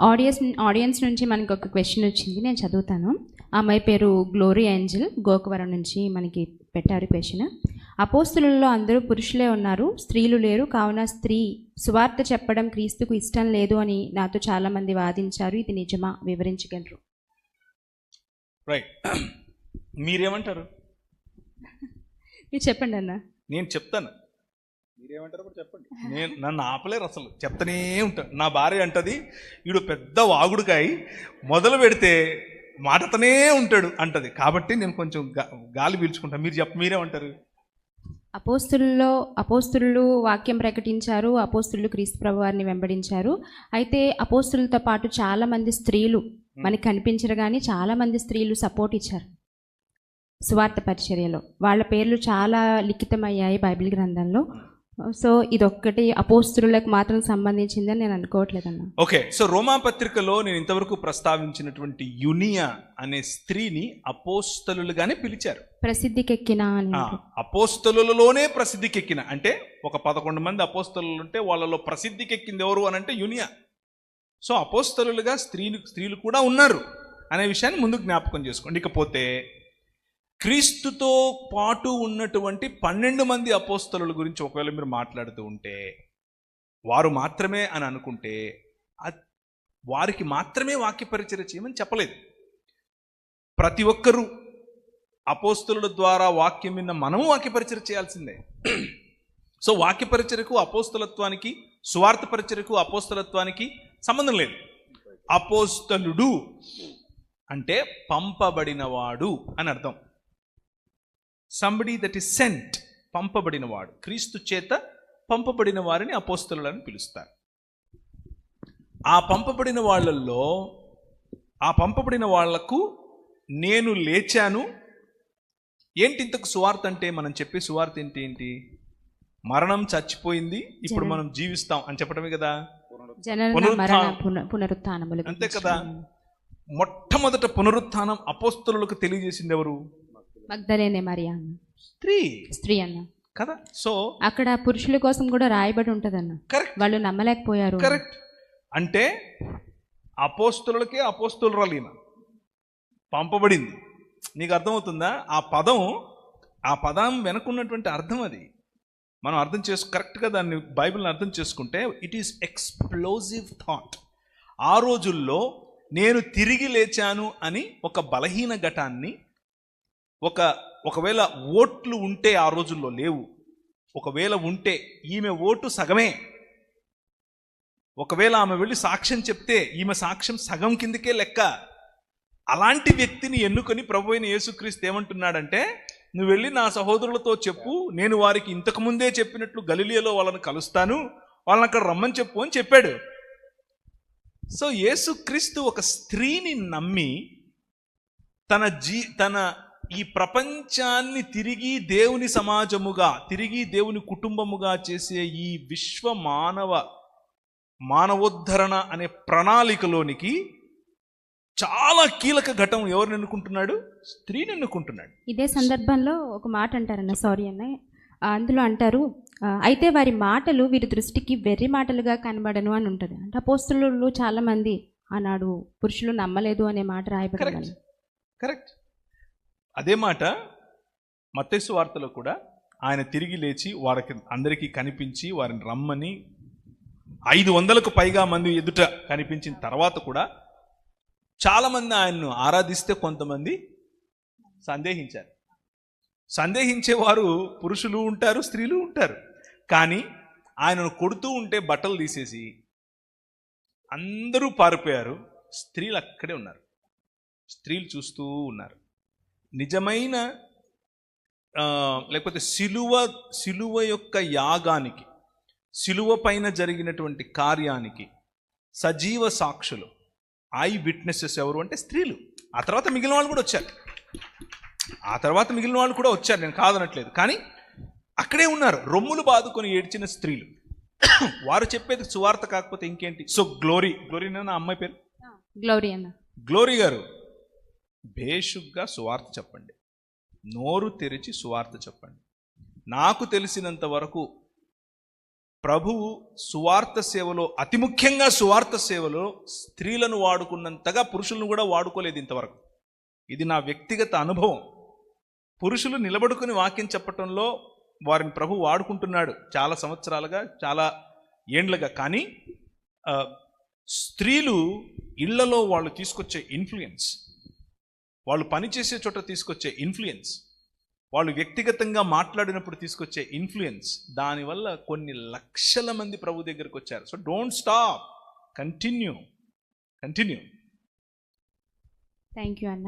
Audience audience నుంచి మనకి ఒక క్వశ్చన్ వచ్చింది నేను చదువుతాను. అమ్మాయి పేరు గ్లోరీ ఏంజల్ గోకవరం నుంచి మనకి పెట్టారు క్వశ్చన్ అపోస్తులలో అందరూ పురుషులే ఉన్నారు స్త్రీలు లేరు. కావున స్త్రీ సువార్త చెప్పడం క్రీస్తుకు ఇష్టం లేదు అని నాతో చాలామంది వాదించారు. ఇది నిజమా? వివరించగలరు. రైట్ మీరేమంటారు? మీరు చెప్పండి అన్న. నేను చెప్తాను. మీరేమంటారు కూడా చెప్పండి. నేను నన్ను ఆపలేరు అసలు. చెప్తానే ఉంటాను నా భార్య అంటది వీడు పెద్ద వాగుడుకాయి మొదలు పెడితే మాటతనే ఉంటాడు అంటది. కాబట్టి నేను కొంచెం గాలి పీల్చుకుంటాను మీరు చెప్ప మీరేమంటారు? అపోస్తులలో అపోస్తులు వాక్యం ప్రకటించారు అపోస్తులు క్రీస్తు ప్రభు వారిని వెంబడించారు. అయితే అపోస్తులతో పాటు చాలా మంది స్త్రీలు మనకి కనిపించరు కానీ చాలా మంది స్త్రీలు సపోర్ట్ ఇచ్చారు సువార్త పరిచర్యలో. వాళ్ళ పేర్లు చాలా లిఖితమయ్యాయి బైబిల్ గ్రంథంలో. సో ఇదొక్కటి అపోస్తులకు మాత్రం సంబంధించిందని నేను అనుకోవట్లేదన్న. ఓకే సో రోమా పత్రికలో నేను ఇంతవరకు ప్రస్తావించినటువంటి యునియా అనే స్త్రీని అపోస్తలులుగానే పిలిచారు. ప్రసిద్ధికెక్కిన అపోస్తలులలోనే ప్రసిద్ధికెక్కిన. అంటే ఒక పదకొండు మంది అపోస్తలు ఉంటే వాళ్ళలో ప్రసిద్ధికెక్కింది ఎవరు అని అంటే యునియా. సో అపోస్తలులుగా స్త్రీలు స్త్రీలు కూడా ఉన్నారు అనే విషయాన్ని ముందు జ్ఞాపకం చేసుకోండి. ఇకపోతే క్రీస్తుతో పాటు ఉన్నటువంటి పన్నెండు మంది అపోస్తలుల గురించి ఒకవేళ మీరు మాట్లాడుతూ ఉంటే వారు మాత్రమే అని అనుకుంటే వారికి మాత్రమే వాక్యపరిచయ చేయమని చెప్పలేదు. ప్రతి ఒక్కరూ అపోస్తుల ద్వారా వాక్యం విన్న మనము వాక్యపరిచయ చేయాల్సిందే. సో వాక్య పరిచర్యకు అపోస్తలత్వానికి సువార్త పరిచయకు అపోస్తలత్వానికి సంబంధం లేదు. అపోస్తలుడు అంటే పంపబడినవాడు అని అర్థం. సంబడి దట్ ఇస్ సెంట్ పంపబడినవాడు క్రీస్తు చేత పంపబడిన వారిని అపోస్తలులని పిలుస్తారు ఆ పంపబడిన వాళ్ళల్లో ఆ పంపబడిన వాళ్ళకు నేను లేచాను ఏంటి ఇంతకు సువార్త అంటే మనం చెప్పే సువార్త ఏంటి ఏంటి మరణం చచ్చిపోయింది ఇప్పుడు. మనం జీవిస్తాం అని చెప్పడమే కదా పునరుత్థానం. అంతే. కదా మొట్టమొదట పునరుత్థానం అపోస్తలులకు తెలియజేసింది ఎవరు మగ్ధలేనే మరియా అన్న స్త్రీ. స్త్రీ అన్న. కదా? సో అక్కడ పురుషుల కోసం కూడా రాయబడి ఉంటదన్న. కరెక్ట్. వాళ్ళు నమ్మలేకపోయారు. కరెక్ట్. అంటే అపోస్తులకే అపోస్తులరాలు ఈమె పంపబడింది. నీకు అర్థమవుతుందా? ఆ పదం ఆ పదం వెనకున్నటువంటి అర్థం అది. మనం అర్థం చేసు కరెక్ట్గా దాన్ని బైబిల్ని అర్థం చేసుకుంటే ఇట్ ఈస్ ఎక్స్ప్లోజివ్ థాట్ ఆ రోజుల్లో నేను తిరిగి లేచాను అని ఒక బలహీన ఘటాన్ని ఒక ఒకవేళ ఓట్లు ఉంటే ఆ రోజుల్లో లేవు. ఒకవేళ ఉంటే ఈమె ఓటు సగమే. ఒకవేళ ఆమె వెళ్ళి సాక్ష్యం చెప్తే ఈమె సాక్ష్యం సగం కిందకే లెక్క. అలాంటి వ్యక్తిని ఎన్నుకొని ప్రభు అయిన యేసుక్రీస్తు ఏమంటున్నాడంటే నువ్వు వెళ్ళి నా సహోదరులతో చెప్పు నేను వారికి ఇంతకు ముందే చెప్పినట్లు గలిలియలో వాళ్ళని కలుస్తాను వాళ్ళని అక్కడ రమ్మని చెప్పు అని చెప్పాడు. సో యేసుక్రీస్తు ఒక స్త్రీని నమ్మి తన జీ తన ఈ ప్రపంచాన్ని తిరిగి దేవుని సమాజముగా తిరిగి దేవుని కుటుంబముగా చేసే ఈ విశ్వ మానవ మానవోద్ధరణ అనే ప్రణాళికలోనికి చాలా కీలక ఘటం ఎవరిని ఎన్నుకుంటున్నాడు స్త్రీని ఎన్నుకుంటున్నాడు ఇదే సందర్భంలో ఒక మాట అంటారన్న సారీ అన్న. అందులో అంటారు అయితే వారి మాటలు వీరి దృష్టికి వెర్రి మాటలుగా కనబడను అని ఉంటుంది. అంటే అపోస్తులు చాలా మంది ఆనాడు పురుషులు నమ్మలేదు అనే మాట కరెక్ట్. కరెక్ట్. అదే మాట మత్స్సు వార్తలో కూడా ఆయన తిరిగి లేచి వారికి అందరికీ కనిపించి వారిని రమ్మని ఐదు వందలకు పైగా మంది ఎదుట కనిపించిన తర్వాత కూడా చాలామంది ఆయన్ను ఆరాధిస్తే కొంతమంది సందేహించారు. సందేహించేవారు పురుషులు ఉంటారు స్త్రీలు ఉంటారు. కానీ ఆయనను కొడుతూ ఉంటే బట్టలు తీసేసి అందరూ పారిపోయారు. స్త్రీలు అక్కడే ఉన్నారు. స్త్రీలు చూస్తూ ఉన్నారు. నిజమైన లేకపోతే సిలువ సిలువ యొక్క యాగానికి సిలువ పైన జరిగినటువంటి కార్యానికి సజీవ సాక్షులు ఐ విట్నెసెస్ ఎవరు అంటే స్త్రీలు. ఆ తర్వాత మిగిలిన వాళ్ళు కూడా వచ్చారు. ఆ తర్వాత మిగిలిన వాళ్ళు కూడా వచ్చారు నేను కాదనట్లేదు. కానీ అక్కడే ఉన్నారు రొమ్ములు బాదుకొని ఏడ్చిన స్త్రీలు. వారు చెప్పేది సువార్త కాకపోతే ఇంకేంటి? So glory. గ్లోరీ నా అమ్మాయి పేరు? గ్లోరీ అన్న. గ్లోరీ గారు బేషుగ్గా సువార్త చెప్పండి. నోరు తెరిచి సువార్త చెప్పండి. నాకు తెలిసినంత వరకు ప్రభువు సువార్త సేవలో అతి ముఖ్యంగా సువార్త సేవలో స్త్రీలను వాడుకున్నంతగా పురుషులను కూడా వాడుకోలేదు ఇంతవరకు. ఇది నా వ్యక్తిగత అనుభవం. పురుషులు నిలబడుకుని వాక్యం చెప్పటంలో వారిని ప్రభు వాడుకుంటున్నాడు చాలా సంవత్సరాలుగా చాలా ఏండ్లుగా. కానీ స్త్రీలు ఇళ్ళలో వాళ్ళు తీసుకొచ్చే ఇన్ఫ్లుయెన్స్ వాళ్ళు పనిచేసే చోట తీసుకొచ్చే ఇన్ఫ్లుయెన్స్ వాళ్ళు వ్యక్తిగతంగా మాట్లాడినప్పుడు తీసుకొచ్చే ఇన్ఫ్లుయెన్స్ దానివల్ల కొన్ని లక్షల మంది ప్రభు దగ్గరికి వచ్చారు. So don't stop continue continue thank you అన్న.